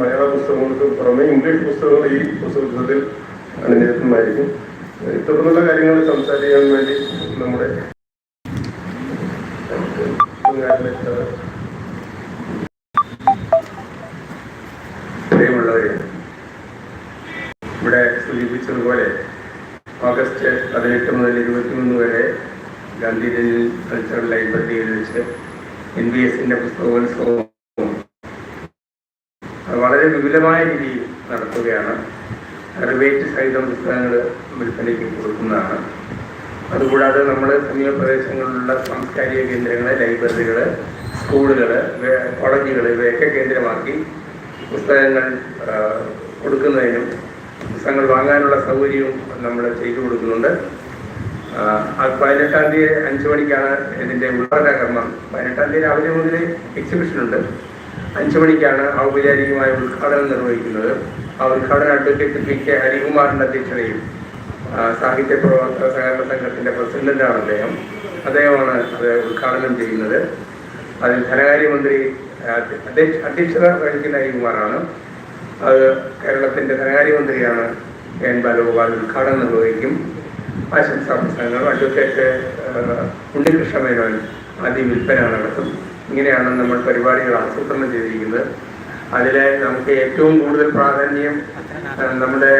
മലയാള പുസ്തകങ്ങൾക്ക് പുറമെ ഇംഗ്ലീഷ് പുസ്തകങ്ങൾ ഈ പുസ്തകത്തിൽ അണിനിരത്തുന്നതായിരിക്കും. ഇത്തരത്തിലുള്ള കാര്യങ്ങൾ സംസാരിക്കാൻ വേണ്ടി നമ്മുടെ പ്രിയമുള്ളവരെ ഇവിടെ സൂചിപ്പിച്ചതുപോലെ ഓഗസ്റ്റ് പതിനെട്ട് മുതൽ ഇരുപത്തിമൂന്ന് വരെ ഗാന്ധിജനിൽ കൾച്ചറൽ ലൈബ്രറിയിൽ വെച്ച് എൻ ബി എസിന്റെ പുസ്തകോത്സവം വളരെ വിപുലമായ രീതിയിൽ നടത്തുകയാണ്. റിവേറ്റ് സഹിതം പുസ്തകങ്ങൾ വിൽപ്പനയ്ക്ക് കൊടുക്കുന്നതാണ്. അതുകൂടാതെ നമ്മുടെ സമീപ പ്രദേശങ്ങളിലുള്ള സാംസ്കാരിക കേന്ദ്രങ്ങൾ ലൈബ്രറികൾ സ്കൂളുകൾ കോളേജുകൾ ഇവയൊക്കെ കേന്ദ്രമാക്കി പുസ്തകങ്ങൾ കൊടുക്കുന്നതിനും പുസ്തകങ്ങൾ വാങ്ങാനുള്ള സൗകര്യവും നമ്മൾ ചെയ്തു കൊടുക്കുന്നുണ്ട്. പതിനെട്ടാം തീയതി അഞ്ചു മണിക്കാണ് ഇതിന്റെ ഉദ്ഘാടന കർമ്മം. പതിനെട്ടാം തീയതി രാവിലെ മുതൽ എക്സിബിഷൻ ഉണ്ട്. അഞ്ചു മണിക്കാണ് ഔപചാരികമായ ഉദ്ഘാടനം നിർവഹിക്കുന്നത്. ആ ഉദ്ഘാടനം അഡ്വക്കേറ്റ് പി കെ ഹരികുമാറിന്റെ അധ്യക്ഷതയിൽ സാഹിത്യ പ്രവർത്തക സഹകരണ സംഘത്തിന്റെ പ്രസിഡന്റാണ് അദ്ദേഹം. അദ്ദേഹമാണ് അത് ഉദ്ഘാടനം ചെയ്യുന്നത്. അതിൽ ധനകാര്യമന്ത്രി അധ്യക്ഷത വഹിക്കുന്ന ഹരികുമാറാണ്. അത് കേരളത്തിന്റെ ധനകാര്യമന്ത്രിയാണ് എൻ ബാലഗോപാൽ ഉദ്ഘാടനം നിർവഹിക്കും. ആശംസാ പ്രസംഗങ്ങൾ. അഡ്വക്കേറ്റ് ഉണ്ണികൃഷ്ണ മേനോൻ ആദ്യം വിൽപ്പന നടത്തും ഇങ്ങനെയാണ് നമ്മൾ പരിപാടികൾ ആസൂത്രണം ചെയ്തിരിക്കുന്നത്. അതിൽ നമുക്ക് ഏറ്റവും കൂടുതൽ പ്രാധാന്യം നമ്മുടെ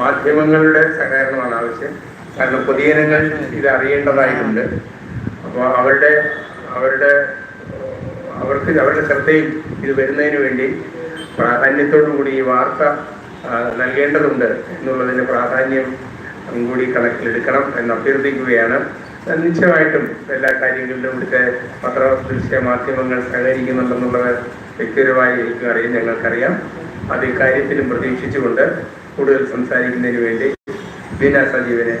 മാധ്യമങ്ങളുടെ സഹകരണമാണ് ആവശ്യം. കാരണം പൊതുജനങ്ങൾ ഇത് അറിയേണ്ടതായിട്ടുണ്ട്. അപ്പോൾ അവരുടെ അവരുടെ അവർക്ക് അവരുടെ ശ്രദ്ധയിൽ ഇത് വരുന്നതിന് വേണ്ടി പ്രാധാന്യത്തോടു കൂടി ഈ വാർത്ത നൽകേണ്ടതുണ്ട് എന്നുള്ളതിന്റെ പ്രാധാന്യം കൂടി കണക്കിലെടുക്കണം എന്ന് അഭ്യർത്ഥിക്കുകയാണ്. നിശ്ചയമായിട്ടും എല്ലാ കാര്യങ്ങളിലും ഇവിടുത്തെ പത്ര ദൃശ്യ മാധ്യമങ്ങൾ സഹകരിക്കുന്നുണ്ടെന്നുള്ളത് വ്യക്തിപരമായി എനിക്കും അറിയാം ഞങ്ങൾക്കറിയാം. അത് ഇക്കാര്യത്തിലും പ്രതീക്ഷിച്ചുകൊണ്ട് കൂടുതൽ സംസാരിക്കുന്നതിന് വേണ്ടി ബീന സജീവനെ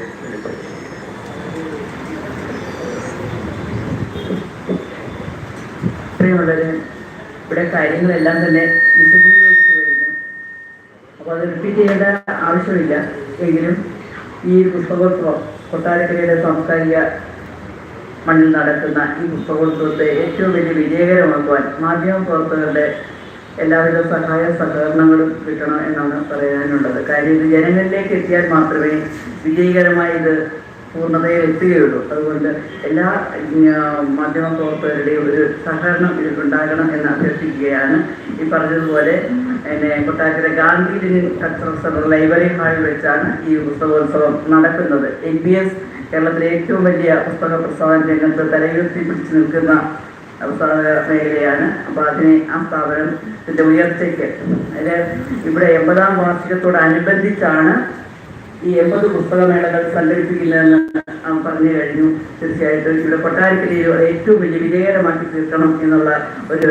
ഇവിടെ കാര്യങ്ങളെല്ലാം തന്നെ വിശദീകരിച്ചു കഴിഞ്ഞു അപ്പോൾ അത് റിപ്പീറ്റ് ചെയ്യേണ്ട ആവശ്യമില്ല. എങ്കിലും ഈ പുസ്തകോത്സവം കൊട്ടാരക്കരയുടെ സാംസ്കാരിക മണ്ണിൽ നടക്കുന്ന ഈ പുസ്തകോത്സവത്തെ ഏറ്റവും വലിയ വിജയകരമാക്കുവാൻ മാധ്യമ പ്രവർത്തകരുടെ എല്ലാവിധ സഹായ സഹകരണങ്ങളും കിട്ടണം എന്നാണ് പറയാനുള്ളത്. കാര്യം ഇത് ജനങ്ങളിലേക്ക് എത്തിയാൽ മാത്രമേ വിജയകരമായി ഇത് പൂർണതയിൽ എത്തുകയുള്ളൂ. അതുകൊണ്ട് എല്ലാ മാധ്യമ പ്രവർത്തകരുടെയും ഒരു സഹകരണം ഇതിലുണ്ടാകണം എന്ന് അഭ്യർത്ഥിക്കുകയാണ്. ഈ പറഞ്ഞതുപോലെ പിന്നെ കൊട്ടാരത്തിലെ ഗാന്ധി ലൈബ്രറി ഹാളിൽ വെച്ചാണ് ഈ പുസ്തകോത്സവം നടക്കുന്നത്. എൻ ബി എസ് കേരളത്തിലെ ഏറ്റവും വലിയ പുസ്തക പ്രസ്ഥാന രംഗത്ത് തലയുയർത്തി പിടിച്ചു നിൽക്കുന്ന മേഖലയാണ്. അപ്പോൾ അതിനെ ആ സ്ഥാപനത്തിന്റെ ഉയർച്ചയ്ക്ക്. അതിൽ ഇവിടെ എൺപതാം വാർഷികത്തോടനുബന്ധിച്ചാണ് ഈ എൺപത് പുസ്തകമേളകൾ എന്ന് ആ പറഞ്ഞു കഴിഞ്ഞു. തീർച്ചയായിട്ടും ഇവിടെ കൊട്ടാരക്കരയിൽ ഏറ്റവും വലിയ വിജയകരമാക്കി തീർക്കണം എന്നുള്ള ഒരു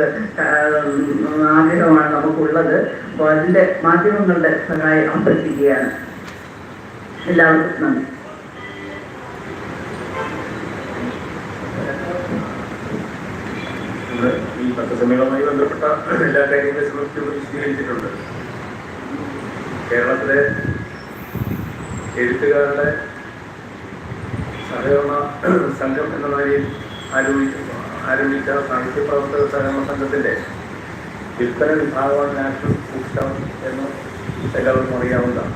ആഗ്രഹമാണ് നമുക്കുള്ളത്. അപ്പോൾ അതിന്റെ മാധ്യമങ്ങളുടെ സഹായം അഭ്യർത്ഥിക്കുകയാണ്. എല്ലാവർക്കും നന്ദി. ഈ പത്രസമ്മേളനവുമായി ബന്ധപ്പെട്ട എല്ലാ കാര്യങ്ങളെ സംബന്ധിച്ച് കേരളത്തിലെ എഴുത്തുകാരുടെ സഹകരണ സംഘം എന്ന നിലയിൽ ആരംഭിച്ച ആരംഭിച്ച സാഹിത്യ പ്രവർത്തക സഹകരണ സംഘത്തിന്റെ വിൽപ്പന വിഭാഗമാണ് നാഷണൽ ബുക്ക് എന്ന് എല്ലാവർക്കും അറിയാവുന്നതാണ്.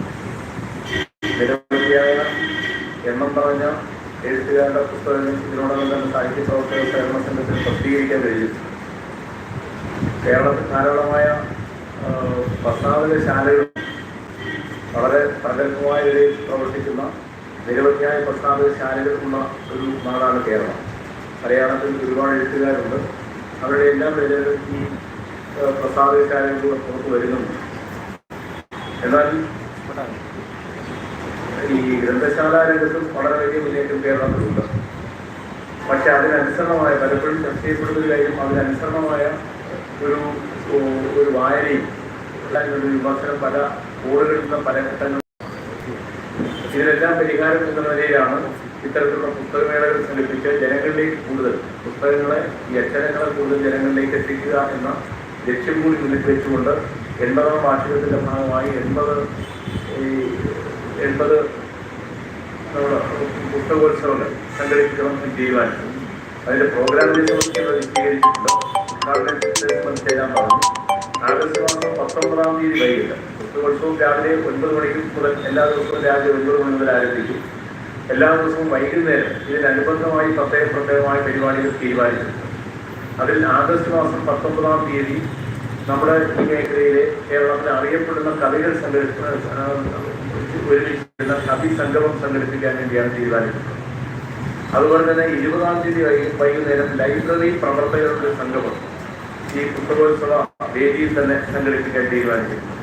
നിരവധിയായ എണ്ണം പറഞ്ഞ എഴുത്തുകാരുടെ പുസ്തകങ്ങൾ ഇതിനോടകം തന്നെ സാഹിത്യ പ്രവർത്തക സഹകരണ സംഘത്തിൽ പ്രസിദ്ധീകരിക്കാൻ കഴിയും. കേരളത്തിൽ ധാരാളമായ പത്താമത് ശാലകളും വളരെ പ്രഗത്ഭമായ നിലയിൽ പ്രവർത്തിക്കുന്ന നിരവധിയായ പ്രസാധക ശാലകളുള്ള ഒരു നാടാണ് കേരളം. മലയാളത്തിൽ ഒരുപാട് എഴുത്തുകാരുണ്ട്. അവരുടെ എല്ലാ പേരും ഈ പ്രസ്താവിത പ്രസാധക ശാലകളിലൂടെ പുറത്തു വരുന്നുണ്ട്. എന്നാൽ ഈ ഗ്രന്ഥശാല രംഗത്തും വളരെ വലിയ മുന്നേറ്റം കേരളത്തിലുണ്ട്. പക്ഷെ അതിനനുസരണമായ പലപ്പോഴും ചർച്ച ചെയ്യപ്പെടുന്ന കാര്യം അതിനനുസരണമായ ഒരു ഒരു വായനയും അല്ലെങ്കിൽ ഒരു വിമർശനം പല നിന്ന് പല ഘട്ടങ്ങൾ ഇതിനെല്ലാം പരിഹാരം എന്ന നിലയിലാണ് ഇത്തരത്തിലുള്ള പുസ്തകമേളകൾ സംഘടിപ്പിച്ച് ജനങ്ങളിലേക്ക് കൂടുതൽ പുസ്തകങ്ങളെ ഈ അക്ഷരങ്ങളെ കൂടുതൽ ജനങ്ങളിലേക്ക് എത്തിക്കുക എന്ന ലക്ഷ്യം കൂടി മുന്നിൽ വെച്ചുകൊണ്ട് എൺപതാം വാർഷികത്തിന്റെ ഭാഗമായി എൺപത് ഈ എൺപത് പുസ്തകോത്സവങ്ങൾ സംഘടിപ്പിക്കണം എന്ന് തീരുമാനിച്ചു. പ്രോഗ്രാമിനെ സംബന്ധിച്ച് വിശദീകരിച്ചിട്ടുണ്ട്. ഉദ്ഘാടനം ചെയ്യാൻ പറഞ്ഞു. ആഗസ്റ്റ് മാസം പത്തൊമ്പതാം തീയതി വൈകിട്ട് പുസ്തകോത്സവം രാവിലെ ഒൻപത് മണിക്ക് മുതൽ എല്ലാ ദിവസവും രാവിലെ ഒൻപത് മണി മുതൽ ആരംഭിക്കും. എല്ലാ ദിവസവും വൈകുന്നേരം ഇതിനനുബന്ധമായി പ്രത്യേക പ്രത്യേകമായ പരിപാടികൾ തീരുമാനിച്ചിട്ടുണ്ട് അതിൽ ആഗസ്റ്റ് മാസം പത്തൊമ്പതാം തീയതി നമ്മുടെ ഈ മേഖലയിലെ കേരളത്തിൽ അറിയപ്പെടുന്ന കവികൾ സംഘടിപ്പിക്കുന്ന കവി സംഗമം സംഘടിപ്പിക്കാൻ വേണ്ടിയാണ് തീരുമാനിച്ചിട്ടുള്ളത് അതുപോലെ തന്നെ ഇരുപതാം തീയതി വൈകി വൈകുന്നേരം ലൈബ്രറി പ്രവർത്തകരുടെ സംഗമം ഈ പുസ്തകോത്സവ വേദിയിൽ തന്നെ സംഘടിപ്പിക്കാൻ തീരുമാനിച്ചിട്ടുണ്ട്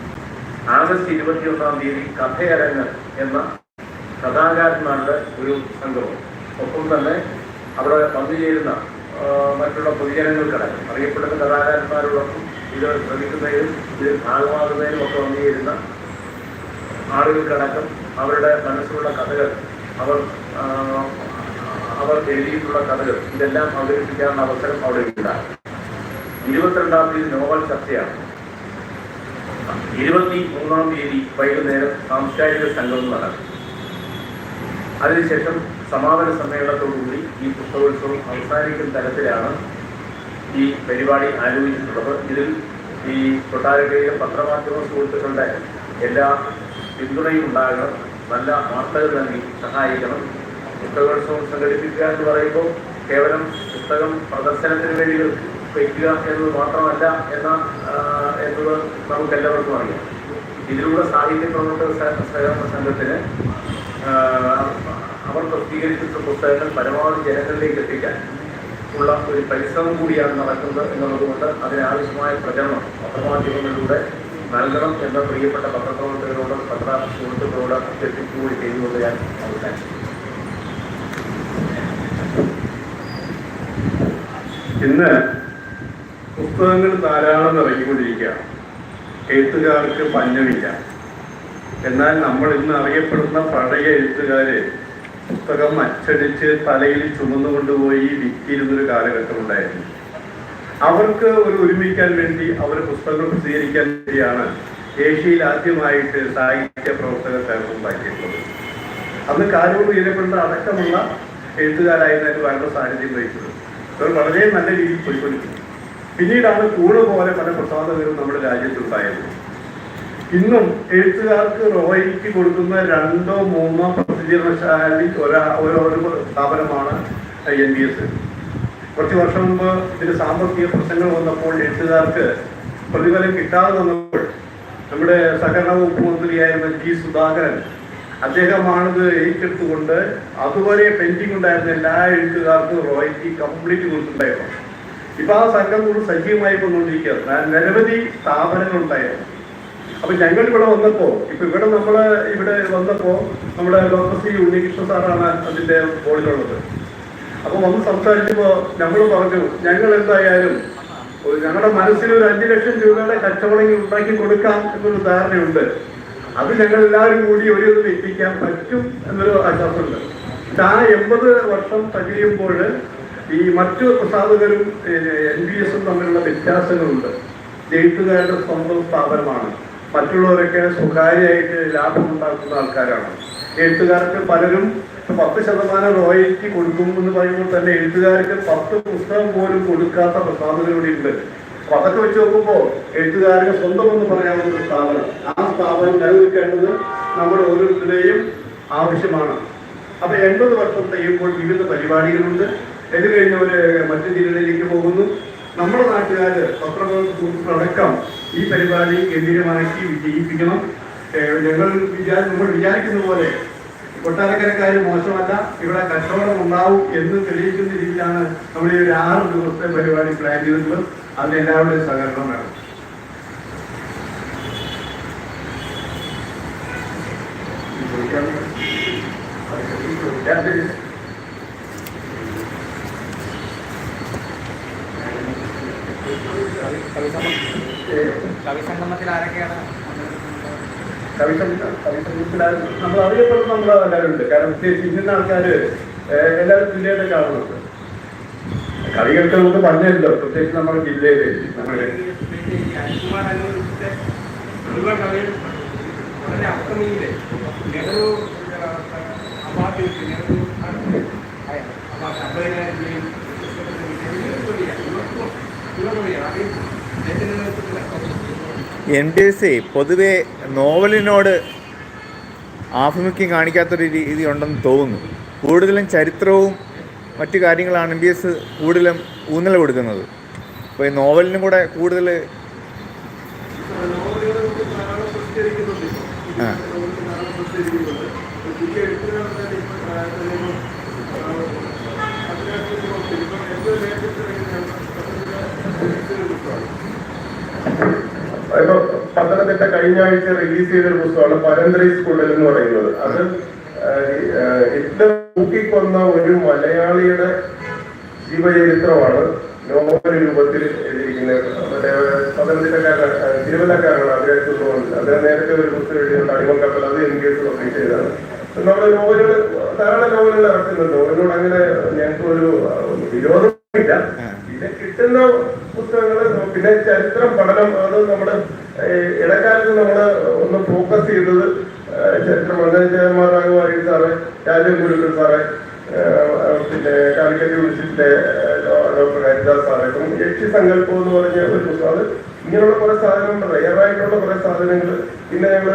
ആഗസ്റ്റ് ഇരുപത്തിയൊന്നാം തീയതി കഥയരങ്ങ് എന്ന കഥാകാരന്മാരുടെ ഒരു സംഘവും ഒപ്പം തന്നെ അവിടെ വന്നു ചേരുന്ന മറ്റുള്ള പൊതുജനങ്ങൾക്കടക്കം അറിയപ്പെടുന്ന കഥാകാരന്മാരോടൊപ്പം ഇത് ശ്രമിക്കുന്നതിനും ഇതിൽ ഭാഗമാകുന്നതിനും ഒക്കെ വന്നു ചേരുന്ന ആളുകൾക്കടക്കം അവരുടെ മനസ്സിലുള്ള കഥകൾ അവർ അവർ എഴുതിയിട്ടുള്ള കഥകൾ ഇതെല്ലാം അവതരിപ്പിക്കാനുള്ള അവസരം അവിടെ ഉണ്ടാകും. ഇരുപത്തിരണ്ടാം തീയതി നോവൽ ചർച്ചയാണ്. ഇരുപത്തി മൂന്നാം തീയതി വൈകുന്നേരം സാംസ്കാരിക സംഗമം നടക്കും. അതിനുശേഷം സമാപന സമ്മേളനത്തോടുകൂടി ഈ പുസ്തകോത്സവം അവസാനിക്കുന്ന തരത്തിലാണ് ഈ പരിപാടി ആലോചിച്ചിട്ടുള്ളത് ഇതിൽ ഈ കൊട്ടാരക്കരയിലെ പത്രമാധ്യമ സുഹൃത്തുക്കളുടെ എല്ലാ പിന്തുണയും ഉണ്ടാകണം. നല്ല വാർത്തകൾ നൽകി സഹായിക്കണം. പുസ്തകോത്സവം സംഘടിപ്പിക്കുക എന്ന് പറയുമ്പോൾ കേവലം പുസ്തകം പ്രദർശനത്തിന് വേണ്ടി വയ്ക്കുക എന്നത് മാത്രമല്ല എന്ന എന്നത് നമുക്ക് എല്ലാവർക്കും അറിയാം. ഇതിലൂടെ സാഹിത്യ പ്രവർത്തക സഹ- സഹകരണ സംഘത്തിന് അവർ പ്രസിദ്ധീകരിച്ച പുസ്തകങ്ങൾ പരമാവധി ജനങ്ങളിലേക്ക് എത്തിക്കാൻ ഉള്ള ഒരു പരിശ്രമം കൂടിയാണ് നടക്കുന്നത് എന്നുള്ളതുകൊണ്ട് അതിനാവശ്യമായ പ്രചരണം പത്രമാധ്യമങ്ങളിലൂടെ നൽകണം എന്ന പ്രിയപ്പെട്ട പത്രപ്രവർത്തകരോട് പത്ര സുഹൃത്തുക്കളോട് അഭ്യർത്ഥിച്ചുകൂടി ചെയ്തുകൊണ്ട് ഞാൻ അവസാനിച്ചു ഇന്ന് പുസ്തകങ്ങൾ ധാരാളം ഇറങ്ങിക്കൊണ്ടിരിക്കുകയാണ്. എഴുത്തുകാർക്ക് പഞ്ഞമില്ല എന്നാൽ നമ്മൾ ഇന്ന് അറിയപ്പെടുന്ന പഴയ എഴുത്തുകാര് പുസ്തകം അച്ചടിച്ച് തലയിൽ ചുമന്നുകൊണ്ടുപോയി വിറ്റിരുന്നൊരു കാലഘട്ടം ഉണ്ടായിരുന്നു. അവർക്ക് ഒരു ഒരുമിക്കാൻ വേണ്ടി അവർ പുസ്തകങ്ങൾ പ്രസിദ്ധീകരിക്കാൻ വേണ്ടിയാണ് ഏഷ്യയിൽ ആദ്യമായിട്ട് സാഹിത്യ പ്രവർത്തക സേവനം ഉണ്ടാക്കിയിട്ടുള്ളത്. അന്ന് കാലോട് ഉയരപ്പെടുന്ന അടക്കമുള്ള എഴുത്തുകാരായിരുന്നതിന് വളരെ സാന്നിധ്യം വഹിച്ചത്. അവർ വളരെ നല്ല രീതിയിൽ പോയിക്കൊണ്ടിരുന്നു. പിന്നീടാണ് കൂണ് പോലെ പല പ്രസാധകരും നമ്മുടെ രാജ്യത്തുണ്ടായത്. ഇന്നും എഴുത്തുകാർക്ക് റോയൽറ്റി കൊടുക്കുന്ന രണ്ടോ മൂന്നോ പ്രസിദ്ധീകരണശാലയിൽ ഒരാ ഒരു സ്ഥാപനമാണ് എൻ ബി എസ്. കുറച്ച് വർഷം മുമ്പ് ഇതിന് സാമ്പത്തിക പ്രശ്നങ്ങൾ വന്നപ്പോൾ എഴുത്തുകാർക്ക് പ്രതിഫലം കിട്ടാതെ വന്നപ്പോൾ നമ്മുടെ സഹകരണ വകുപ്പ് മന്ത്രിയായിരുന്ന ജി സുധാകരൻ അദ്ദേഹമാണിത് ഏറ്റെടുത്തുകൊണ്ട് അതുവരെ പെൻഡിങ് ഉണ്ടായിരുന്ന എല്ലാ എഴുത്തുകാർക്കും റോയൽറ്റി കംപ്ലീറ്റ് കൊടുത്തിട്ടുണ്ടായിരുന്നു. ഇപ്പൊ ആ സംഘം കൂടി സജീവമായി വന്നുകൊണ്ടിരിക്കുകയാണ് നിരവധി സ്ഥാപനങ്ങൾ ഉണ്ടായിരുന്നു അപ്പൊ ഞങ്ങൾ ഇവിടെ വന്നപ്പോ ഇപ്പൊ ഇവിടെ നമ്മൾ ഇവിടെ വന്നപ്പോ നമ്മുടെ ഡോക്ടർ സി ഉണ്ണികൃഷ്ണ സാറാണ് അതിന്റെ ബോർഡിലുള്ളത് അപ്പൊ വന്ന് സംസാരിച്ചപ്പോ നമ്മൾ പറഞ്ഞു ഞങ്ങൾ എന്തായാലും ഞങ്ങളുടെ മനസ്സിൽ ഒരു അഞ്ചു ലക്ഷം രൂപയുടെ കച്ചവടങ്ങൾ ഉണ്ടാക്കി കൊടുക്കാം എന്നൊരു ധാരണയുണ്ട്. അത് ഞങ്ങൾ എല്ലാവരും കൂടി ഒരു ഇത് എത്തിക്കാൻ പറ്റും എന്നൊരു ആശ്വാസമുണ്ട്. ആ എൺപത് വർഷം തികയുമ്പോൾ ഈ മറ്റു പ്രസാധകരും എൻ ബി എസും തമ്മിലുള്ള വ്യത്യാസങ്ങളുണ്ട്. എഴുത്തുകാരുടെ സ്വന്തം സ്ഥാപനമാണ്. മറ്റുള്ളവരൊക്കെ സ്വകാര്യമായിട്ട് ലാഭം ഉണ്ടാക്കുന്ന ആൾക്കാരാണ്. എഴുത്തുകാർക്ക് പലരും പത്ത് ശതമാനം റോയൽറ്റി കൊടുക്കും എന്ന് പറയുമ്പോൾ തന്നെ എഴുത്തുകാർക്ക് പത്ത് പുസ്തകം പോലും കൊടുക്കാത്ത പ്രസാധകരുടെ ഉണ്ട് അപ്പൊ അതൊക്കെ വെച്ച് നോക്കുമ്പോൾ എഴുത്തുകാർക്ക് സ്വന്തം എന്ന് പറയാവുന്ന ഒരു സ്ഥാപനം. ആ സ്ഥാപനം നിലനിൽക്കേണ്ടത് നമ്മുടെ ഓരോരുത്തരുടെയും ആവശ്യമാണ്. അപ്പൊ എൺപത് വർഷം കഴിയുമ്പോൾ വിവിധ പരിപാടികളുണ്ട്. ഇത് കഴിഞ്ഞവര് മറ്റു ജില്ലകളിലേക്ക് പോകുന്നു. നമ്മുടെ നാട്ടുകാര് പത്രപ്രവർത്തക സുഹൃത്തുക്കളടക്കം ഈ പരിപാടി ഗംഭീരമാക്കി വിജയിപ്പിക്കണം. ഞങ്ങൾ വിചാരി നമ്മൾ വിചാരിക്കുന്ന പോലെ കൊട്ടാരക്കരക്കാർ മോശമല്ല ഇവിടെ കച്ചവടം ഉണ്ടാവും എന്ന് തെളിയിക്കുന്ന രീതിയിലാണ് നമ്മൾ ഈ ഒരു ആറ് ദിവസത്തെ പരിപാടി പ്ലാൻ ചെയ്തിട്ടുള്ളത്. അതിന് എല്ലാവരുടെയും സഹകരണം വേണം. കവിസംഗമത്തിൽ ആരൊക്കെയാണ് കവിസംഗ- കവിസംഗത്തിലാൽ നമ്മൾ അറിയപ്പെടുന്ന നമ്മൾ എല്ലാവരും ഉണ്ട് കാരണം പ്രത്യേകിച്ച് ഇന്ന ആൾക്കാര് ഏഹ് എല്ലാവരും തുല്യത കാണുന്നുണ്ട് കവികൾക്ക് നമുക്ക് പറഞ്ഞല്ലോ പ്രത്യേകിച്ച് നമ്മുടെ ജില്ലയിൽ നമ്മുടെ അനിൽകുമാർ അനുവദിച്ച എൻ ഡി എസ് പൊതുവെ നോവലിനോട് ആഭിമുഖ്യം കാണിക്കാത്തൊരു രീതി ഉണ്ടെന്ന് തോന്നുന്നു കൂടുതലും ചരിത്രവും മറ്റു കാര്യങ്ങളാണ് എൻ ബി എസ് കൂടുതലും ഊന്നൽ കൊടുക്കുന്നത് അപ്പോൾ ഈ നോവലിനും കൂടെ കൂടുതൽ. ആ. നോവലുകൾ ധാരാളം പ്രസിദ്ധീകരിക്കുന്നുണ്ട്. ഇപ്പോൾ പുതിയ എഴുത്തുകാർ തന്നെ ഇപ്പോൾ, ആ, തന്നെ ഇപ്പോൾ, ആ, അതിനകത്ത് നോക്കി. ഇപ്പോൾ ഏറ്റവും latest ഇറങ്ങുന്നതാണ് പത്തനംതിട്ട പുസ്തകമാണ്. ഇപ്പൊ പത്തനംതിട്ട കഴിഞ്ഞ ആഴ്ച റിലീസ് ചെയ്ത ഒരു പുസ്തകമാണ് പരന്തരി സ്കൂളിൽ എന്ന് പറയുന്നത്. അത് ഹിറ്റ്ലർ തൂക്കിക്കൊന്ന ഒരു മലയാളിയുടെ ജീവചരിത്രമാണ് നോവൽ രൂപത്തിൽ എഴുതിയിരിക്കുന്നത്. മറ്റേ പത്തനംതിട്ടക്കാരൻ തിരുവല്ലക്കാരനാണ് അദ്ദേഹത്തിൽ തോന്നുന്നത് അദ്ദേഹം നേരത്തെ ഒരു പുസ്തകം എഴുതിയിട്ടുണ്ട് അടിമ കപ്പൽ അത് എൻ കെ എസ് പബ്ലിഷ് ചെയ്തതാണ് നമ്മുടെ നോവലുകൾ ധാരാളം നോവലുകൾ ഇറക്കുന്നുണ്ട്. നോവലിനോട് അങ്ങനെ ഞങ്ങൾക്ക് ഒരു വിരോധമില്ല. പിന്നെ കിട്ടുന്ന പുസ്തകങ്ങൾ പിന്നെ ചരിത്രം പഠനം അത് നമ്മുടെ ഇടക്കാലത്ത് നമ്മൾ ഒന്ന് ഫോക്കസ് ചെയ്തത് ചരിത്രം. മന്ദജയമാറാകും വാരി സാറ് രാജൻ ഗുരുക്കൾ സാറ് പിന്നെ കാലിക്കറ്റ് യൂണിവേഴ്സിറ്റിയിലെ ഡോക്ടർ ഹരിദാസ് സാറ്. ഇപ്പം യക്ഷി സങ്കല്പം എന്ന് പറഞ്ഞ ഒരു പുസ്തകം. അത് ഇങ്ങനെയുള്ള കുറെ സാധനങ്ങൾ റയറായിട്ടുള്ള കുറെ സാധനങ്ങൾ പിന്നെ ഞങ്ങൾ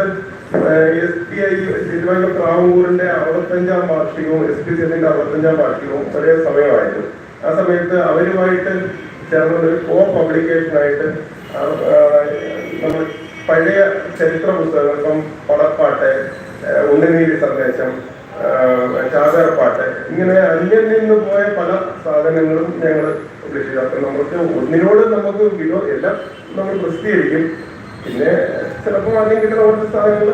എസ് പി ഐ തിരുവനന്തപുരം ട്രാവൂരിന്റെ അറുപത്തഞ്ചാം വാർഷികവും എസ് പി സെല്ലിന്റെ അറുപത്തഞ്ചാം വാർഷികവും ഒരേ സമയമായിരുന്നു. ആ സമയത്ത് അവരുമായിട്ട് ചേർന്ന ഒരു കോ പബ്ലിക്കേഷനായിട്ട് നമ്മൾ പഴയ ചരിത്ര പുസ്തകങ്ങൾ ഇപ്പം പടപ്പാട്ട് ഉണ്ണനീര് സന്ദേശം ചാകരപ്പാട്ട് ഇങ്ങനെ അന്യം നിന്ന് പോയ പല സാധനങ്ങളും ഞങ്ങൾ പബ്ലിഷ് ചെയ്തു. അപ്പം നമുക്ക് ഒന്നിനോട് നമുക്ക് വിനോ എല്ലാം നമ്മൾ പ്രസിദ്ധീകരിക്കും. പിന്നെ ചിലപ്പോൾ ആദ്യം കിട്ടുന്ന കുറച്ച് സാധനങ്ങൾ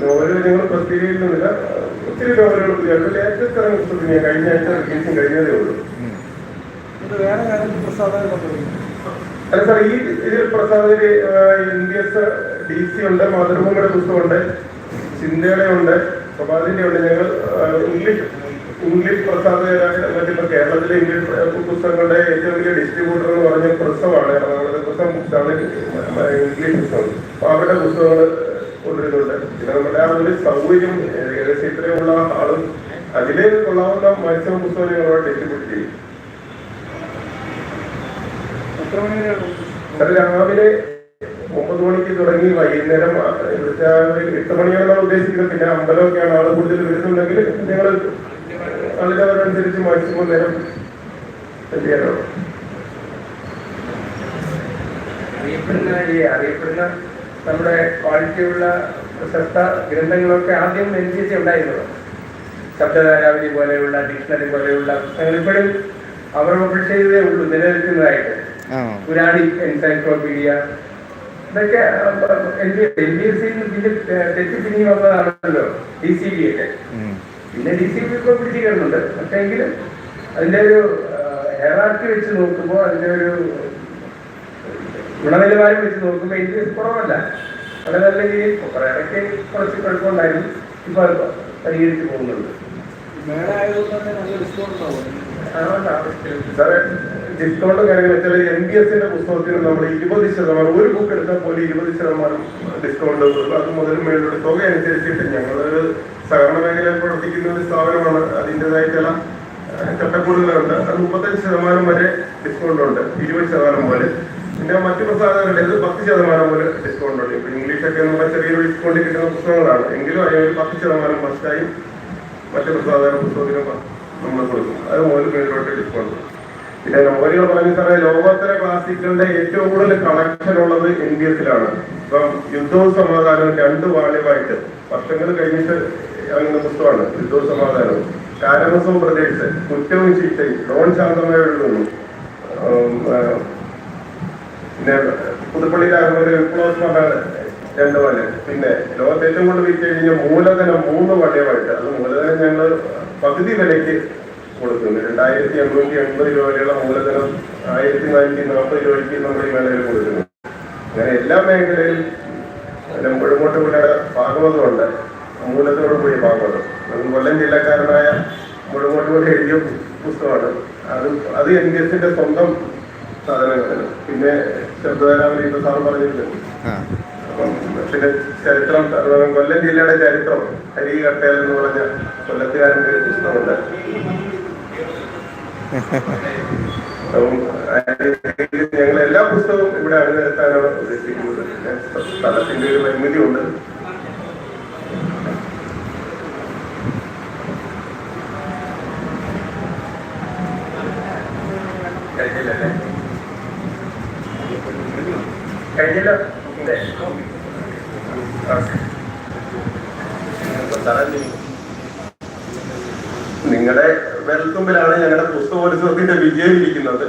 നോവലുകൾ ഞങ്ങൾ പ്രസിദ്ധീകരിക്കുന്നില്ല. ഒത്തിരി നോവലുകൾ പുതിയ ഇറങ്ങിയ പുസ്തകം കഴിഞ്ഞ ആഴ്ച റിലീസും കഴിഞ്ഞതേ ഉള്ളൂ ഇത് വേറെ കാര്യം പ്രസാദനം കൊണ്ടുവരും അല്ല സാർ ഈ ഇതിൽ പ്രസാദിൽ N D S D C ഉണ്ട് മാതൃഭൂമിയുടെ പുസ്തകമുണ്ട് ചിന്തയുടെ ഉണ്ട് പ്രഭാതിന്റെ ഉണ്ട് ഞങ്ങൾ ഇംഗ്ലീഷ് ഇംഗ്ലീഷ് പ്രസാദകരായ മറ്റിപ്പോ കേരളത്തിലെ ഇംഗ്ലീഷ് പുസ്തകങ്ങളുടെ ഏറ്റവും വലിയ ഡിസ്ട്രിബ്യൂട്ടർ എന്ന് പറഞ്ഞ പ്രസവമാണ് എറണാകുളത്തെ പ്രസവം പുസ്തകമാണ് ഇംഗ്ലീഷ് പുസ്തകം അപ്പൊ അവരുടെ പുസ്തകങ്ങൾ കൊണ്ടുവരുന്നുണ്ട്. പിന്നെ നമ്മുടെ ആ ഒരു സൗകര്യം ഏകദേശം ഇത്രയുള്ള ആളും അതിലേക്ക് കൊള്ളാവുന്ന മാക്സിമം പുസ്തകം ഞങ്ങളോട് ഡിസ്ട്രിബ്യൂട്ട് ചെയ്യും. വരെയാണ് രാവിലെ ഒമ്പത് മണിക്ക് തുടങ്ങി വൈകുന്നേരം ഇവിടുത്തെ എട്ട് മണിയാണ് ഉദ്ദേശിക്കുന്നത്. പിന്നെ അമ്പലമൊക്കെയാണ് ആൾ കൂടുതൽ വരുന്നുണ്ടെങ്കിൽ ഞങ്ങൾ അതിനവരനുസരിച്ച് മാക്സിമം നേരം ചെയ്യാനാണ്. അറിയപ്പെടുന്ന ഈ അറിയപ്പെടുന്ന നമ്മുടെ ക്വാളിറ്റിയുള്ള പ്രശസ്ത ഗ്രന്ഥങ്ങളൊക്കെ ആദ്യം എൻ സി സി ഉണ്ടായിരുന്നത് ശബ്ദധാരാവലി പോലെയുള്ള ഡിക്ഷണറി പോലെയുള്ള പുസ്തകങ്ങൾ ഇപ്പോഴും അവർ പബ്ലിഷ് ചെയ്തതേ ഉള്ളൂ നിലനിൽക്കുന്നതായിട്ട്. ആ പുരാണിക് എൻസൈക്ലോപീഡിയ ഇതൊക്കെ എൻ ബി എസ് സിയിൽ പിന്നെ തെറ്റിപ്പിരിഞ്ഞ് വന്നതാണല്ലോ ഡി സി ബി ഒക്കെ. പിന്നെ ഡി സി ബി ഒക്കെ പിടിച്ചിരിക്കുന്നുണ്ട് പക്ഷേ എങ്കിലും അതിന്റെ ഒരു ഹെറാർക്കി വെച്ച് നോക്കുമ്പോൾ അതിന്റെ ഒരു ഗുണനിലവാരം വെച്ച് നോക്കുമ്പോൾ എനിക്ക് കുറവല്ല. വളരെ നല്ല രീതിയിൽ കുറെ ഇടയ്ക്ക് കുറച്ച് കുഴപ്പമുണ്ടായിരുന്നു. ഇപ്പൊ അത് പരിഹരിച്ച് പോകുന്നുണ്ട്. തന്നെ നല്ല ഡിസ്കൗണ്ട് ഉണ്ടാവും അതുകൊണ്ട് ആവശ്യത്തിൽ സാറേ ഡിസ്കൗണ്ട് കാര്യങ്ങൾ വെച്ചാൽ എൻ ബി എസിന്റെ പുസ്തകത്തിന് നമ്മൾ ഇരുപത് ശതമാനം ഒരു ബുക്ക് എടുത്താൽ പോലും ഇരുപത് ശതമാനം ഡിസ്കൗണ്ട് അത് മുതൽ മേലോട്ട് തുക അനുസരിച്ചിട്ട് ഞങ്ങളൊരു സഹകരണ മേഖലയിൽ പ്രവർത്തിക്കുന്ന ഒരു സ്ഥാപനമാണ്. അതിന്റെതായ ചില ചട്ടക്കൂടുകളുണ്ട്. അത് മുപ്പത്തഞ്ച് ശതമാനം വരെ ഡിസ്കൗണ്ട് ഉണ്ട്. ഇരുപത് ശതമാനം പോലെ. പിന്നെ മറ്റു പ്രസാധനങ്ങളിൽ ഇത് പത്ത് ശതമാനം പോലെ ഡിസ്കൗണ്ട് ഉണ്ട്. ഇപ്പൊ ഇംഗ്ലീഷൊക്കെ നമ്മൾ ചെറിയ ഡിസ്കൗണ്ട് കിട്ടുന്ന പുസ്തകങ്ങളാണ്. എങ്കിലും അതിന് ഒരു പത്ത് ശതമാനം ഫസ്റ്റായി മറ്റു പ്രസാധന പുസ്തകത്തിന് നമ്മൾ കൊടുക്കും. അത് മുതൽ മേളിലോട്ട് ഡിസ്കൗണ്ട് പിന്നെ നോവലുകൾ പറഞ്ഞ സാറേ ലോകോത്തര ക്ലാസിക്കുകളുടെ ഏറ്റവും കൂടുതൽ കളക്ഷൻ ഉള്ളത് എൻ ഡി എസിലാണ് ഇപ്പം യുദ്ധവും സമാധാനവും രണ്ട് വാള്യമായിട്ട് വർഷങ്ങൾ കഴിഞ്ഞിട്ട് ഇറങ്ങുന്ന പുസ്തകമാണ് യുദ്ധവും സമാധാനവും കാരമസവും പ്രദേശ് കുറ്റവും ചീത്തയും ലോൺ ശാന്തമായി എഴുതുന്നു പിന്നെ പുതുപ്പള്ളി രാഘവന്റെ വിപ്ലവസ്മരണ രണ്ട് വല പിന്നെ ലോകത്ത് ഏറ്റവും കൂടുതൽ വിറ്റ് കഴിഞ്ഞ മൂലധനം മൂന്ന് വലയമായിട്ട്. അത് മൂലധനം ഞങ്ങൾ പകുതി വിലയ്ക്ക് കൊടുക്കുന്നു രണ്ടായിരത്തി എണ്ണൂറ്റി എൺപത് രൂപ വരെയുള്ള മൂലധനം ആയിരത്തി നാനൂറ്റി നാൽപ്പത് രൂപയ്ക്ക് നമ്മൾ ഈ മേഖലയിൽ കൊടുക്കുന്നു. അങ്ങനെ എല്ലാ മേഖലയിലും പിന്നെ മുഴുങ്ങോട്ട് ഭാഗവതമുണ്ട്. മൂലത്തോട് കൂടിയ ഭാഗവതം. അത് കൊല്ലം ജില്ലക്കാരനായ മുഴുമോട്ട് കൂടി എഴുതിയ പുസ്തകമാണ്. അത് അത് എൻ ഡി എസിന്റെ സ്വന്തം സാധനങ്ങളാണ്. പിന്നെ ഇപ്പൊ സാർ പറഞ്ഞിട്ടുണ്ട്. പിന്നെ ചരിത്രം കൊല്ലം ജില്ലയുടെ ചരിത്രം ഹരി കട്ടേൽ എന്ന് പറഞ്ഞ കൊല്ലത്തുകാരന്റെ ഒരു പുസ്തകമുണ്ട്. ഞങ്ങൾ എല്ലാ പുസ്തകവും ഇവിടെ അണിനിരത്താനാണ് ഉദ്ദേശിക്കുന്നത്. സ്ഥലത്തിന്റെ ഒരു പരിമിതി ഉണ്ട്. കഴിഞ്ഞില്ല? ഇല്ലേ? വിരൽത്തുമ്പിലാണ് ഞങ്ങളുടെ പുസ്തകോത്സവത്തിന്റെ വിജയം ഇരിക്കുന്നത്.